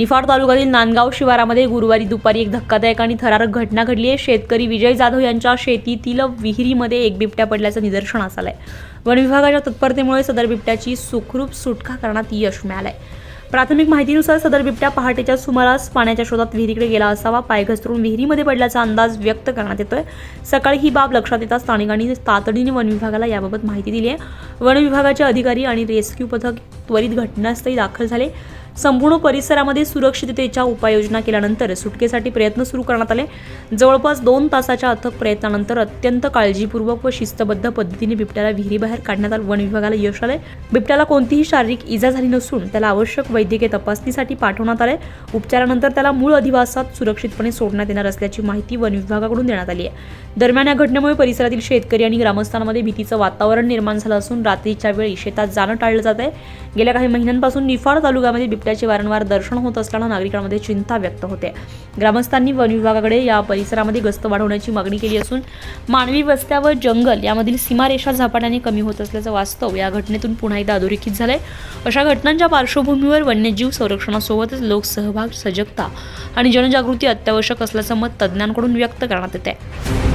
निफाड तालुक्यातील नांदगाव शिवारामध्ये गुरुवारी दुपारी एक धक्कादायक आणि थरारक घटना घडली आहे. शेतकरी विजय जाधव यांच्या शेतीतील विहिरीमध्ये एक बिबट्या पडल्याचं निदर्शनास आलंय. वन विभागाच्या तत्परतेमुळे सदर बिबट्याची सुखरूप सुटका करण्यात यश मिळालंय. प्राथमिक माहितीनुसार सदर बिबट्या पहाटेच्या सुमारास पाण्याच्या शोधात विहिरीकडे गेला असावा पाय घसरून विहिरीमध्ये पडल्याचा अंदाज व्यक्त करण्यात येतोय. सकाळी ही बाब लक्षात येता स्थानिकांनी तातडीने वन विभागाला याबाबत माहिती दिली आहे. वन विभागाचे अधिकारी आणि रेस्क्यू पथक त्वरित घटनास्थळी दाखल झाले. संपूर्ण परिसरामध्ये सुरक्षिततेच्या उपाययोजना केल्यानंतर सुटकेसाठी प्रयत्न सुरू करण्यात आले. जवळपास दोन तासाच्या अथक प्रयत्नानंतर अत्यंत काळजीपूर्वक व शिस्तबद्ध पद्धतीने बिबट्याला विहिरीबाहेर काढण्यात आलं. वन विभागाला यश आले बिबट्याला कोणतीही शारीरिक इजा झाली नसून त्याला आवश्यक वैद्यकीय तपासणीसाठी पाठवण्यात आले उपचारानंतर त्याला मूळ अधिवासात सुरक्षितपणे सोडण्यात येणार असल्याची माहिती वन विभागाकडून देण्यात आली आहे. दरम्यान या घटनेमुळे परिसरातील शेतकरी आणि ग्रामस्थांमध्ये भीतीचं वातावरण निर्माण झालं असून रात्रीच्या वेळी शेतात जाणं टाळलं जात आहे. गेल्या काही महिन्यांपासून निफाड तालुक्यामध्ये बिबट्याचे वारंवार दर्शन होत असल्यानं नागरिकांमध्ये चिंता व्यक्त होते. ग्रामस्थांनी वन विभागाकडे या परिसरामध्ये गस्त वाढवण्याची मागणी केली असून मानवी वस्त्या व जंगल यामधील सीमारेषा झपाट्याने कमी होत असल्याचं वास्तव या घटनेतून पुन्हा एकदा अधोरेखित झालंय. अशा घटनांच्या पार्श्वभूमीवर वन्यजीव संरक्षणासोबतच लोकसहभाग सजगता आणि जनजागृती अत्यावश्यक असल्याचं मत तज्ज्ञांकडून व्यक्त करण्यात येत आहे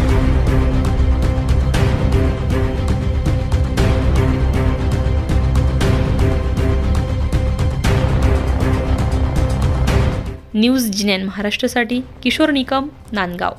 न्यूज जिनेन महाराष्ट्रासाठी किशोर निकम नांदगाव.